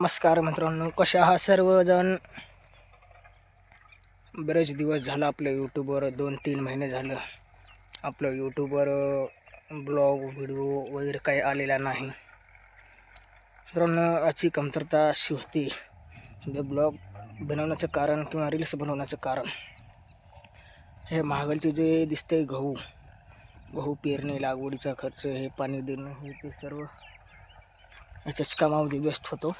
नमस्कार मित्रांनो कशा आहात सर्वजण? बरेच दिवस झालं आपलं यूट्यूबवर दोन तीन महिने झालं. आपलं यूट्यूबवर ब्लॉग व्हिडिओ वगैरे काही आलेला नाही. मित्रांनो याची कमतरता अशी होती जे ब्लॉग बनवण्याचं कारण किंवा रील्स बनवण्याचं कारण. हे महागलचे जे दिसते गहू गहू पेरणे लागवडीचा खर्च हे पाणी देणं हे ते सर्व याच्याच कामामध्ये व्यस्त होतो.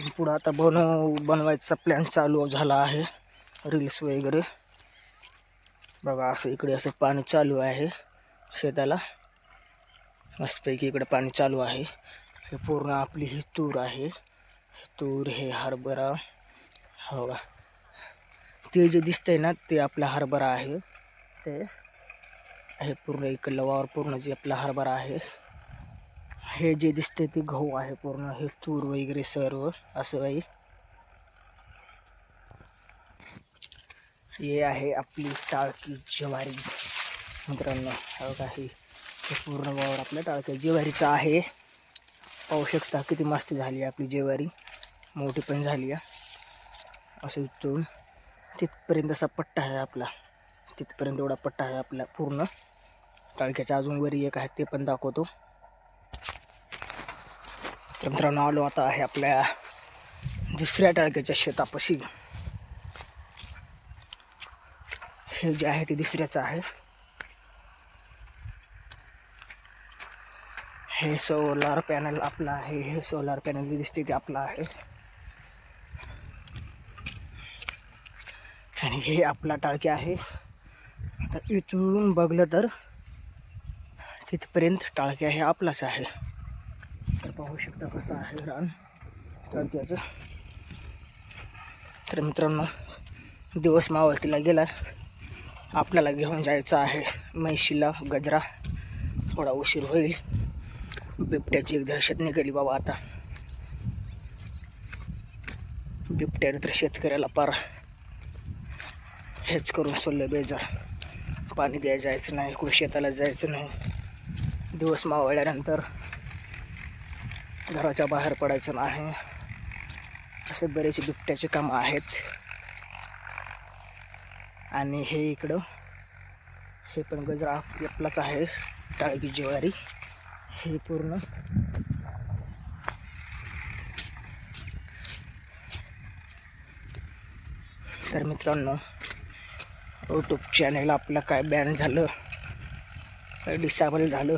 पुढं आता बनव बनवायचा प्लॅन चालू झाला आहे. रील्स वगैरे. बघा असं इकडे असं पाणी चालू आहे शेताला. मस्तपैकी इकडे पाणी चालू आहे. हे पूर्ण आपली ही तूर आहे. तूर हे हरभरा. हो ते जे दिसतंय ना ते आपला हरभरा आहे. ते हे पूर्ण इकडलं वावर पूर्ण जे आपला हरभरा आहे. हे जे दिसते ते गहू आहे पूर्ण हे तूर वगैरे सर्व असं काही. हे आहे आपली टाळकी ज्वारी. मित्रांनो काही पूर्ण वावर आपल्या टाळक्या ज्वारीचा आहे. पाहू शकता किती मस्त झाली आहे आपली ज्वारी. मोठी पण झाली आहे. असं इथून तिथपर्यंत असा पट्टा आहे आपला. तिथपर्यंत एवढा पट्टा आहे आपला पूर्ण. टाळक्याच्या अजून वरी एक आहे ते पण दाखवतो. तर मित्रांनो आलो आता आहे आपल्या दुसऱ्या टाळक्याच्या शेतापाशी. हे जे आहे ते दुसऱ्याचं आहे. हे सोलार पॅनल आपलं आहे. हे सोलार पॅनल जे दिसते ते आपलं आहे. आणि हे आपला टाळके आहे. आता इथून बघलं तर तिथपर्यंत टाळके आहे आपलाच आहे. पाहू शकता कसं आहे रान. टाळक्याचं तर मित्रांनो दिवस मावळतीला गेला. आपल्याला घेऊन जायचं आहे म्हैशीला गजरा. थोडा उशीर होईल. बिबट्याची एक दहशत निघाली बाबा आता. बिबट्याने तर शेतकऱ्याला पार. हेच करून सोडलं बेजार. पाणी द्यायला जायचं नाही कुठे शेताला जायचं नाही. दिवस मावळल्यानंतर घराच्या बाहेर पडायचं नाही. असे बरेचसे दुपट्याचे कामं आहेत. आणि हे इकडं हे पण गजरा आपलाच आहे टाळगी ज्वारी. हे पूर्ण तर मित्रांनो यूट्यूब चॅनल आपलं काय बॅन झालं काय डिसेबल झालं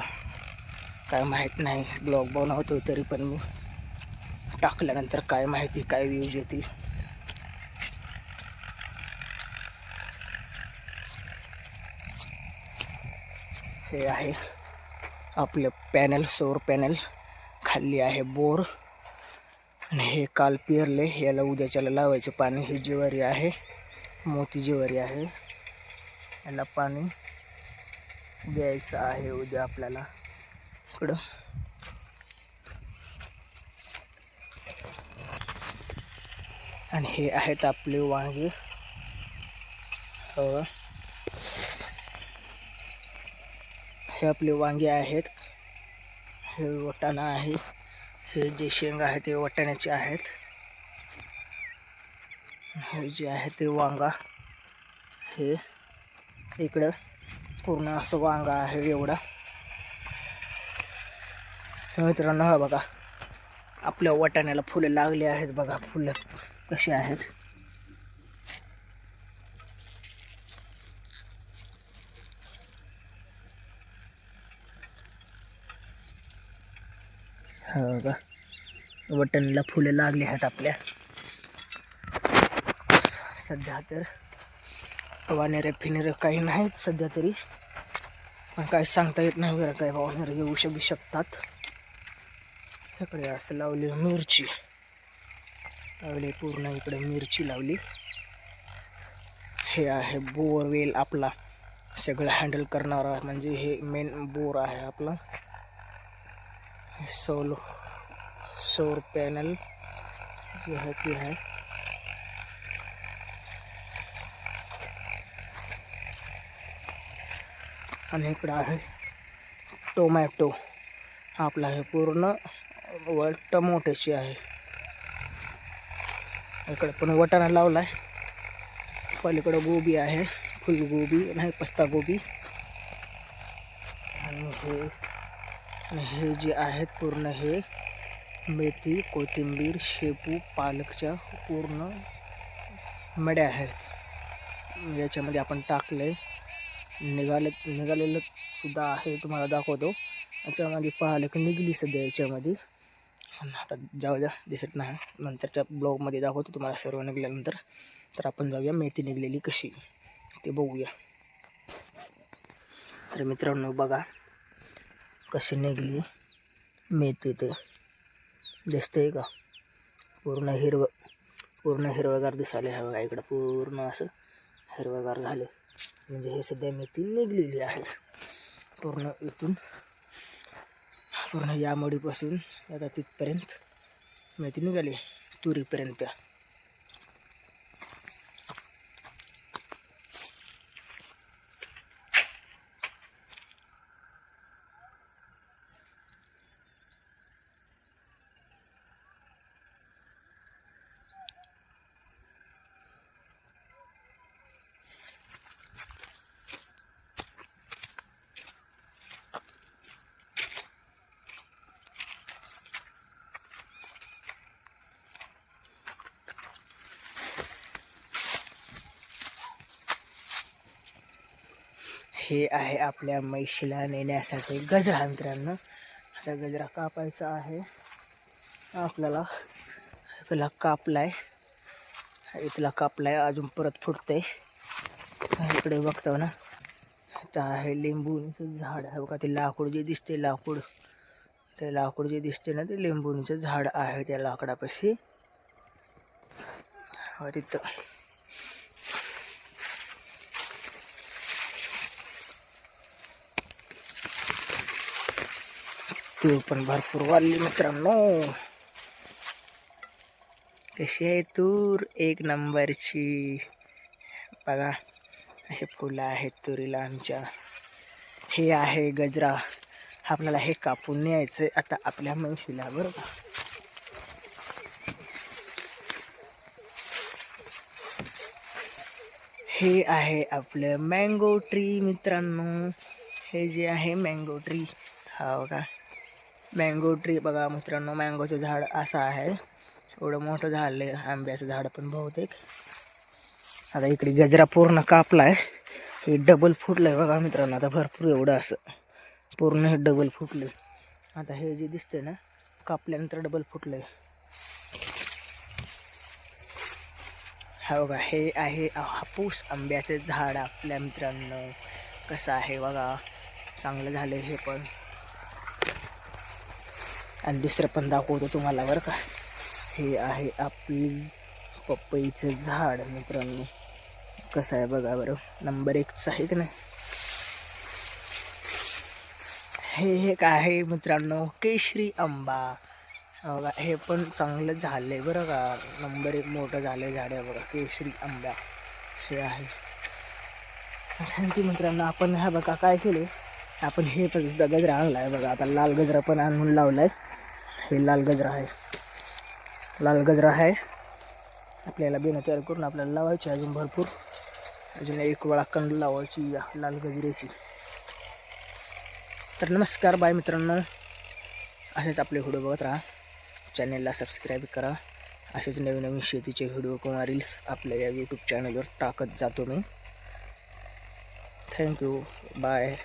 काय माहीत नाही. ब्लॉग बनवतो तरी पण मी. टाकल्यानंतर काय माहिती काय व्ह्यूज येतील. हे आहे आपलं पॅनल सौर पॅनल खाल्ली आहे बोर. आणि हे काल पेरले. याला उद्याच्याला लावायचं पाणी. ही ज्वारी आहे. मोती ज्वारी आहे. याला पाणी द्यायचं आहे उद्या आपल्याला. इकडं आणि हे आहेत आपले वांगे. हे. आपले वांगे आहेत. हे वटाणा आहे. हे जे शेंगा आहे ते वटाण्याचे आहेत. हे जे आहे ते वांगा. हे इकडं पूर्ण असं वांगा आहे एवढा. मित्रांनो हा बघा. आपल्या वाटाण्याला फुलं लागली आहेत बघा. फुलं कशी आहेत? हा बघा. वटणला फुलं लागली आहेत आपल्या. सध्या तर वानेरे फिनेरे काही नाहीत सध्या तरी. पण काही सांगता येत नाही वगैरे काही वानेरे येऊ शकू शकतात. इकडे लावली मिरची. लावली पूर्ण इकडे मिरची लावली. हे आहे बोरवेल आपला. सगळं हँडल करणारा म्हणजे हे मेन बोर आहे आपला. सोल, सौर पैनल जो है कि है आणि इकडं आहे टोमॅटो. आपला हे पूर्ण वट मोठ्याची आहे. इकडे पण वटाणा आहे पलीकडं गोबी आहे. फुलगोबी नाही पस्ता गोबी आणि हे आणि हे जे आहेत पूर्ण हे मेथी कोथिंबीर शेपू पालकच्या पूर्ण मड्या आहेत. याच्यामध्ये आपण टाकले निघाले निघालेलं सुद्धा आहे तुम्हाला दाखवतो. याच्यामध्ये पालक निघली सध्या याच्यामध्ये. पण आता जाऊ द्या दिसत नाही. नंतरच्या ब्लॉगमध्ये दाखवतो तुम्हाला सर्व निघाल्यानंतर. तर आपण जाऊया मेथी निघलेली कशी. ते बघूया. तर मित्रांनो बघा कशी निघली मेथी ते दिसतंय का? पूर्ण हिरवं पूर्ण हिरवगार दिसायला हवं बघा इकडं? पूर्ण असं हिरवगार झालं. म्हणजे हे सध्या मेथी निघलेली आहे. पूर्ण इथून पूर्ण या मडीपासून आता तिथपर्यंत माहिती निघाली तुरीपर्यंत. हे आहे आपल्या म्हैशीला नेण्यासाठी गजरा मित्रांनो आता गजरा कापायचा आहे. आपल्याला इथला कापलाय. इथला कापलाय अजून परत फुटतंय इकडे बघतो ना. आता आहे लिंबूचं झाड. आहे बघा ते लाकूड जे दिसते लाकूड. ते लाकूड जे दिसते ना ते लिंबूचं झाड आहे त्या लाकडापाशी. तिथं. तूर पण भरपूर वाढली मित्रांनो. कशी आहे तूर? एक नंबरची. बघा असे फुलं आहेत तुरीला आमच्या. हे आहे गजरा. आपल्याला हे कापून न्यायचं आता आपल्या मनशीला बरं का? हे आहे आपलं मँगो ट्री मित्रांनो. हे जे आहे मँगो ट्री हो का मँगो ट्री बघा मित्रांनो मँगोचं झाड असं आहे. एवढं मोठं झालं आहे आंब्याचं झाड पण बहुतेक. आता इकडे गजरा पूर्ण कापला आहे हे डबल फुटलं आहे बघा मित्रांनो आता भरपूर एवढं असं. पूर्ण हे डबल फुटलं. आता हे जे दिसतंय ना कापल्यानंतर डबल फुटलं आहे हा बघा हे आहे हापूस आंब्याचं झाड आपल्या मित्रांनो. कसं आहे बघा चांगलं झालं हे पण. आणि दुसरं पण दाखवतो तुम्हाला बरं का. हे आहे आपली पपईचं झाड मित्रांनो. कसं आहे बघा बरं. नंबर एकच आहे की नाही? हे एक आहे मित्रांनो? केशरी आंबा. बघा हे पण चांगलं झालं आहे बरं का. नंबर एक मोठं झालं आहे झाड आहे बघा केशरी आंबा. हे आहे. की मित्रांनो. आपण ह्या बघा काय केले आपण हे पण सुद्धा गजरा आणला आहे बघा. आता लाल गजरा पण आणून लावला आहे हे लाल गजरा आहे. लाल गजरा आहे. आपल्याला बिना तयार करून आपल्याला लावायची अजून भरपूर. अजून एक वेळा कंड लावायची या लाल गजऱ्याची. तर नमस्कार बाय मित्रांनो. असेच आपले व्हिडिओ बघत राहा. चॅनेलला सबस्क्राईब करा. असेच नवीन नवीन शेतीचे व्हिडिओ किंवा रील्स आपल्या या यूट्यूब चॅनलवर टाकत जातो मी. Thank you bye